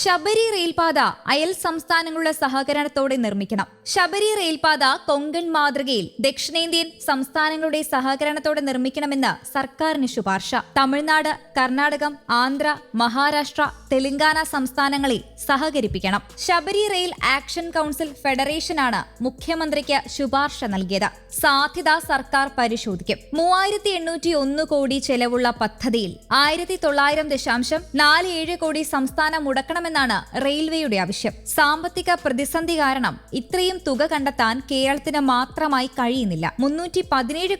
ശബരി റെയിൽപാത അയൽ സംസ്ഥാനങ്ങളുടെ സഹകരണത്തോടെ നിർമ്മിക്കണം. ശബരി റെയിൽപാത കൊങ്കൺ മാതൃകയിൽ ദക്ഷിണേന്ത്യൻ സംസ്ഥാനങ്ങളുടെ സഹകരണത്തോടെ നിർമ്മിക്കണമെന്ന് സർക്കാരിന് ശുപാർശ. തമിഴ്നാട് കർണാടകം ആന്ധ്ര മഹാരാഷ്ട്ര തെലങ്കാന സംസ്ഥാനങ്ങളെ സഹകരിപ്പിക്കണം. ശബരി റെയിൽ ആക്ഷൻ കൗൺസിൽ ഫെഡറേഷനാണ് മുഖ്യമന്ത്രിക്ക് ശുപാർശ നൽകിയത്. സാധ്യത സർക്കാർ പരിശോധിക്കും. മൂവായിരത്തി എണ്ണൂറ്റി ഒന്ന് കോടി ചെലവുള്ള പദ്ധതിയിൽ ആയിരത്തി തൊള്ളായിരം ദശാംശം നാല് ഏഴ് കോടി സംസ്ഥാനം മുടക്കണമെന്നാണ് റെയിൽവേയുടെ ആവശ്യം. സാമ്പത്തിക പ്രതിസന്ധി കാരണം ഇത്രയും തുക കണ്ടെത്താൻ കേരളത്തിന് മാത്രമായി കഴിയുന്നില്ല. മുന്നൂറ്റി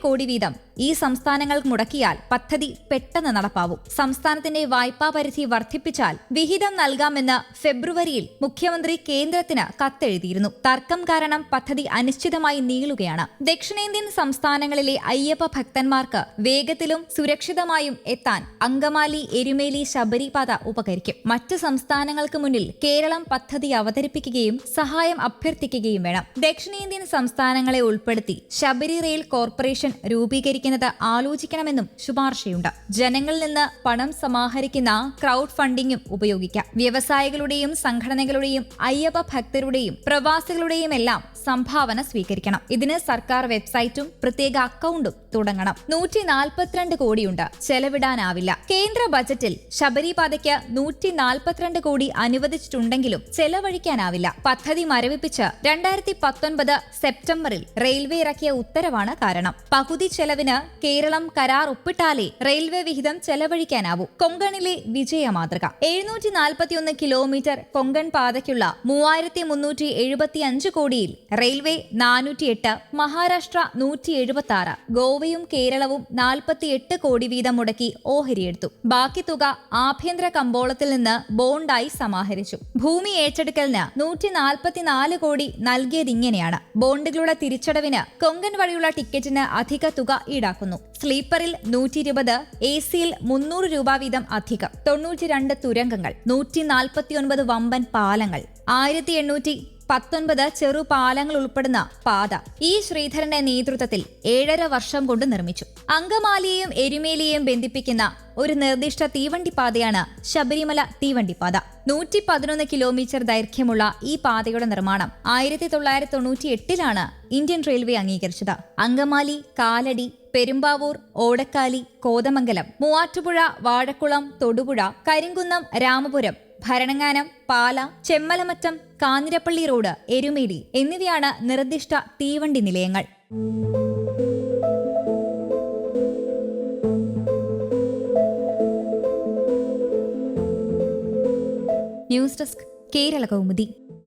കോടി വീതം ഈ സംസ്ഥാനങ്ങൾ മുടക്കിയാൽ പദ്ധതി പെട്ടെന്ന് നടപ്പാവും. സംസ്ഥാനത്തിന്റെ വായ്പാ പരിധി വർദ്ധിപ്പിച്ചാൽ വിഹിതം നൽകാമെന്ന് ഫെബ്രുവരിയിൽ മുഖ്യമന്ത്രി കേന്ദ്രത്തിന് കത്തെഴുതിയിരുന്നു. തർക്കം കാരണം പദ്ധതി അനിശ്ചിതമായി നീളുകയാണ്. ദക്ഷിണേന്ത്യൻ സംസ്ഥാനങ്ങളിലെ അയ്യപ്പ ഭക്തന്മാർക്ക് വേഗത്തിലും സുരക്ഷിതമായും എത്താൻ അങ്കമാലി എരുമേലി ശബരിപാത ഉപകരിക്കും. മറ്റ് സംസ്ഥാനങ്ങൾക്ക് മുന്നിൽ കേരളം പദ്ധതി അവതരിപ്പിക്കുകയും സഹായം അഭ്യർത്ഥിക്കുകയും വേണം. ദക്ഷിണേന്ത്യൻ സംസ്ഥാനങ്ങളെ ഉൾപ്പെടുത്തി ശബരി റെയിൽ കോർപ്പറേഷൻ രൂപീകരിക്കുന്നത് ആലോചിക്കണമെന്നും ശുപാർശയുണ്ട്. ജനങ്ങളിൽ നിന്ന് പണം സമാഹരിക്കുന്ന ക്രൗഡ് ഫണ്ടിങ്ങും ഉപയോഗിക്കാം. വ്യവസായികളുടെയും സംഘടനകളുടെയും അയ്യപ്പ ഭക്തരുടെയും പ്രവാസികളുടെയും എല്ലാം സംഭാവന സ്വീകരിക്കണം. ഇതിന് സർക്കാർ വെബ്സൈറ്റും പ്രത്യേക അക്കൗണ്ടും തുടങ്ങണം. നൂറ്റി നാൽപ്പത്തിരണ്ട് കോടിയുണ്ട് ചെലവിടാനാവില്ല. കേന്ദ്ര ബജറ്റിൽ ശബരിപാതയ്ക്ക് നൂറ്റി നാൽപ്പത്തിരണ്ട് കോടി അനുവദിച്ചിട്ടുണ്ടെങ്കിലും ചെലവഴിക്കാനാവില്ല. പദ്ധതി മരവിപ്പിച്ച് രണ്ടായിരത്തി പത്തൊൻപത് സെപ്റ്റംബറിൽ റെയിൽവേ ഇറക്കിയ ഉത്തരവാണ് കാരണം. പകുതി ചെലവിന് കേരളം കരാർ ഒപ്പിട്ടാലേ റെയിൽവേ വിഹിതം ചെലവഴിക്കാനാവൂ. കൊങ്കണിലെ വിജയ മാതൃക എഴുന്നൂറ്റി നാൽപ്പത്തിയൊന്ന് കിലോമീറ്റർ കൊങ്കൺ പാതയ്ക്കുള്ള മൂവായിരത്തി മുന്നൂറ്റി എഴുപത്തി അഞ്ച് കോടിയിൽ റെയിൽവേ നാനൂറ്റിയെട്ട് മഹാരാഷ്ട്ര നൂറ്റി എഴുപത്തി ആറ് ഗോവയും കേരളവും നാൽപ്പത്തിയെട്ട് കോടി വീതം മുടക്കി ഓഹരിയെടുത്തു. ബാക്കി തുക ആഭ്യന്തര കമ്പോളത്തിൽ നിന്ന് ബോണ്ടായി സമാഹരിച്ചു. ഭൂമി ഏറ്റെടുക്കലിന് നൂറ്റി നാൽപ്പത്തിനാല് കോടി നൽകിയതിങ്ങനെയാണ്. ബോണ്ടുകളുടെ തിരിച്ചടവിന് കൊങ്കൺ വഴിയുള്ള ടിക്കറ്റിന് അധിക തുക ഈടാക്കുന്നു സ്ലീപ്പറിൽ നൂറ്റി ഇരുപത് എ സിയിൽ മുന്നൂറ് രൂപ വീതം അധികം. തൊണ്ണൂറ്റി രണ്ട് തുരങ്കങ്ങൾ നൂറ്റി നാൽപ്പത്തിയൊൻപത് വമ്പൻ പാലങ്ങൾ ആയിരത്തി എണ്ണൂറ്റി പത്തൊൻപത് ചെറു പാലങ്ങൾ ഉൾപ്പെടുന്ന പാത ഈ ശ്രീധരന്റെ നേതൃത്വത്തിൽ ഏഴര വർഷം കൊണ്ട് നിർമ്മിച്ചു. അങ്കമാലിയെയും എരുമേലിയെയും ബന്ധിപ്പിക്കുന്ന ഒരു നിർദ്ദിഷ്ട തീവണ്ടി പാതയാണ് ശബരിമല തീവണ്ടിപ്പാത നൂറ്റി പതിനൊന്ന് കിലോമീറ്റർ ദൈർഘ്യമുള്ള ഈ പാതയുടെ നിർമ്മാണം ആയിരത്തി തൊള്ളായിരത്തി തൊണ്ണൂറ്റി എട്ടിലാണ് ഇന്ത്യൻ റെയിൽവേ അംഗീകരിച്ചത്. അങ്കമാലി കാലടി പെരുമ്പാവൂർ ഓടക്കാലി കോതമംഗലം മൂവാറ്റുപുഴ വാഴക്കുളം തൊടുപുഴ കരിങ്കുന്നം രാമപുരം ഭരണങ്ങാനം പാല ചെമ്മലമറ്റം കാഞ്ഞിരപ്പള്ളി റോഡ് എരുമേലി എന്നിവയാണ് നിർദ്ദിഷ്ട തീവണ്ടി നിലയങ്ങൾ. News desk Kerala Kaumudi